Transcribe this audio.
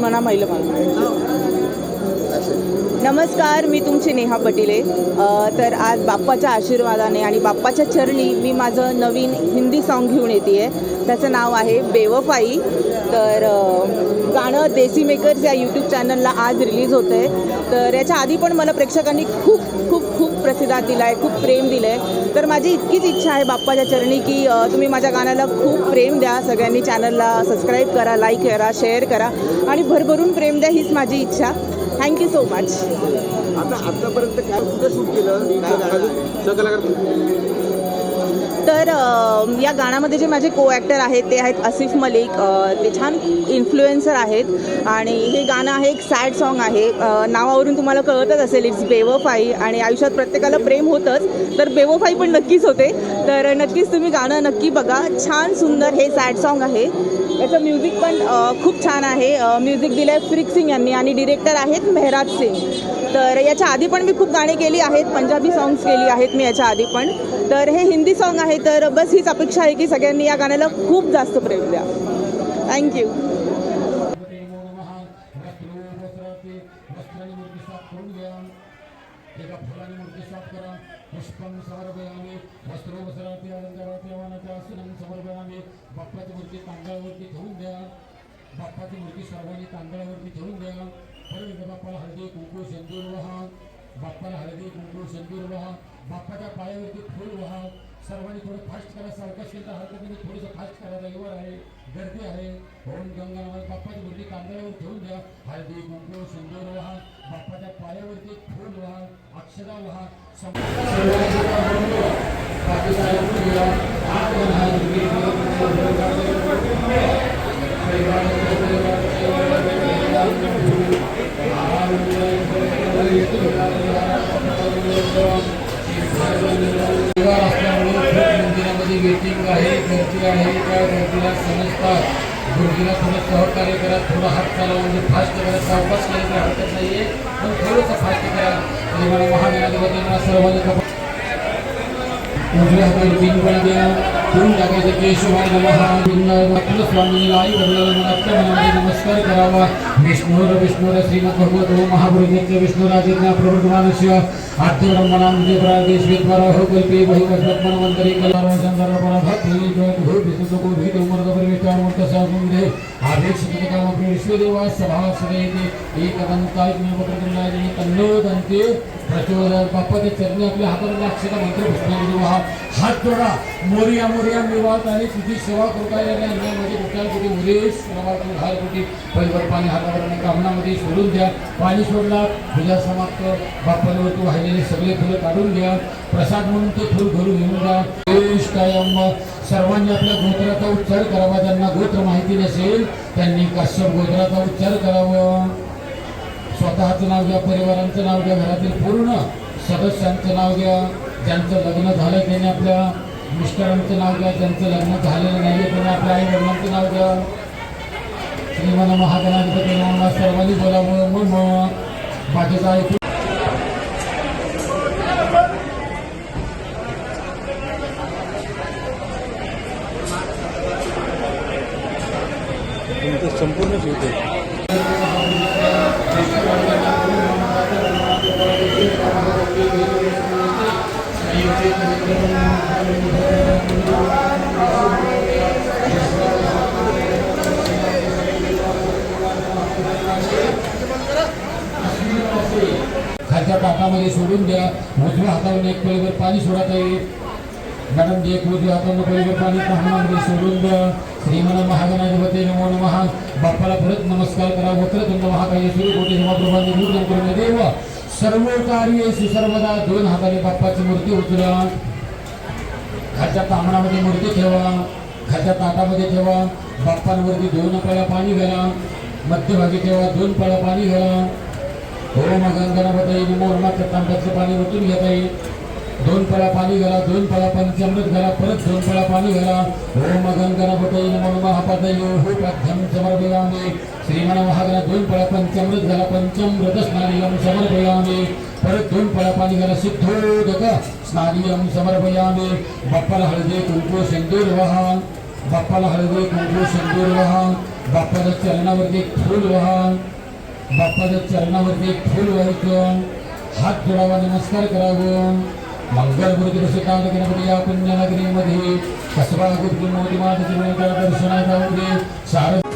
म्हणा महिला नमस्कार मी तुमची नेहा पटिले. तर आज बाप्पाच्या आशीर्वादाने आणि बाप्पाच्या चरणी मी माझं नवीन हिंदी सॉन्ग घेऊन येते आहे त्याचं नाव आहे बेवफाई. तर गाणं देसी मेकर्स या यूट्यूब चॅनलला आज रिलीज होतं आहे तर याच्या आधी पण मला प्रेक्षकांनी खूप खूप खूप प्रतिसाद दिला आहे खूप प्रेम दिलं आहे तर माझी इतकीच इच्छा आहे बाप्पाच्या चरणी की तुम्ही माझ्या गाण्याला खूप प्रेम द्या. सगळ्यांनी चॅनलला सबस्क्राईब करा लाईक करा शेअर करा आणि भरभरून प्रेम द्या हीच माझी इच्छा. थँक्यू सो मच आता आतापर्यंत काय कुठं शूट केलं? तर या गाण्यामध्ये जे माझे को ॲक्टर आहेत ते आहेत आसिफ मलिक ते छान इन्फ्लुएन्सर आहेत. आणि हे गाणं आहे एक सॅड सॉन्ग आहे. नावावरून तुम्हाला कळतच असेल इट्स बेवफाई आणि आयुष्यात प्रत्येकाला प्रेम होतंच तर बेवफाई पण नक्कीच होते. तर नक्कीच तुम्ही गाणं नक्की बघा. छान सुंदर हे सॅड सॉन्ग आहे. याचं म्युझिक पण खूप छान आहे. म्युझिक दिलं आहे फ्रिक सिंग यांनी आणि डिरेक्टर आहेत मेहराज सिंग तर याच्या आधी पण मी खूप गाणी केली आहेत पंजाबी सॉंग्स केली आहेत मी याच्या आधी पण. तर हे हिंदी सॉन्ग आहे तर बस हीच अपेक्षा आहे की सगळ्यांनी या गाण्याला खूप जास्त प्रेम द्या. थँक्यू एका फुलाने मूर्ती साफ करा पुष्पम समर्पयामी वस्त्रोपसराती अलंकाराती वाहनाच्या आसनं समर्पयामी बाप्पाची मूर्ती तांदळावरती ठेवून द्या बाप्पाची मूर्ती सर्वांनी तांदळावरती ठेवून द्या परत बाप्पाला हळदी कुंकू शेंदूर वाहा बाप्पाला हळदी कुंकू सिंदूर वाहा बाप्पाच्या पायावरती फूल व्हा सर्वांनी थोडं फास्ट करा सावकाश केलं हरकत नाही थोडंसं फास्ट करा रविवार आहे गर्दी आहे. ओम गंगामध्ये बाप्पाची मूर्ती कांदळ्यावर ठेवून द्या. हळदी कुंकू सुंदर वाहा बाप्पाच्या पायावरती फूल वाहा अक्षरा व्हा सम- आहे गर्दी आहे त्या गर्दीला समजतात. गर्दीला थोडं सहकार्य करा थोडा हात चालवा म्हणजे फास्ट करा सावकाश केलं तर हरकत नाही आहे पण थोडंसं फास्ट करा. आणि मला महागणाधिपतींना सर्वांना उजव्या हातावर तीन वेळा टाकायचं केशवाय नमः आपलं आई वडिलांना नमस्कार करावा. विष्णुर विष्णुर श्रीमद भगवत महाभृत्य विष्णुराजेज्ञा प्रवर्तमानस्य आद्यब्रह्मणां प्रादेश विद्वारा हो कल्पे बहि कस्मन्वंतरी कलारा संसार परभक्ति विष्णुको मूर्त काम विश्वदेवा सभा सदैते एकदंताय ज्ञापकृतंडाय तन्नो प्रचोदयात बाप्पाच्या चरणी आपल्या हातामध्ये अक्षर मंत्र पुष्पांजली हात जोडा. मोरिया मोरिया निवात आणि तुझी सेवा कृपा या अन्यामध्ये कुठल्या कुठे उरेश प्रभात कुठे पाणी हातावरणी कामनामध्ये सोडून द्या. पाणी सोडला पूजा समाप्त. बाप्पांवरती वाहिलेले सगळे फुलं काढून घ्या. प्रसाद म्हणून ते फुल घरून घेऊन जा. कायम. सर्वांनी आपल्या गोत्राचा उच्चार करावा. ज्यांना गोत्र माहिती नसेल त्यांनी कश्यप गोत्राचा उच्चार करावा. स्वतःचं नाव घ्या परिवारांचं नाव घ्या घरातील पूर्ण सदस्यांचं नाव घ्या. ज्यांचं लग्न झालं त्याने आपल्या मिस्टरांचं नाव घ्या ज्यांचं लग्न झालेलं नाही त्याने आपल्या आई वडिलांचं नाव घ्या. श्रीमान महागणाधिपती नावाला सर्वांनी बोलावं मग मग बाकीचं ऐकून संपूर्ण शिवते खालच्या पाकामध्ये सोडून द्या. उजव्या हातावर एक पळीवर पाणी सोडत आहे मॅडम जे एक उजव्या हातावरून पाणी पाहण्यामध्ये सोडून श्रीमन महागणाधिपती नमो नमः. बाप्पाला परत नमस्कार करा वक्रतुंड महाकाय सुरू कोटी समाप्रभाने दूर करून देव सर्व कार्य सर्वदा दोन हाताने बाप्पाची मूर्ती उचला. घरच्या तांबणामध्ये मूर्ती ठेवा घरच्या ताटामध्ये ठेवा. बाप्पांवरती दोन पळ्या पाणी घाला मध्यभागी ठेवा दोन पळ्या पाणी घाला. हो, ओम गंगणपती नमो नमः. तांब्याचं पाणी ओतून घेता येईल. दोन पळा पाणी घाला दोन पळा पंचामृत घाला परत दोन पळा पाणी घाला. ओम मगन नमो नमः हा हो प्रार्थम समर्पयामी. श्रीमन महागणा दोन पळा पंचामृत घाला पंचामृत स्नानियम समर्पयामी. परत दोन पळा पाणी घाला सिद्धोदक स्नानियम समर्पयामी. बाप्पाला हळदी कुंकू सिंदूर वाहा बाप्पाला हळदी कुंकू सिंदूर व्हा बाप्पाच्या चरणावरती एक फूल व्हा बाप्पाच्या चरणावरती एक फूल व्हायचं हात जोडावा नमस्कार करावं. मंगलमूर्ती प्रसिद्धांत गणपती या पुण्यनगरीमध्ये कसबा गुप्ती मोठी मातेचे दर्शनात जाऊ दे सार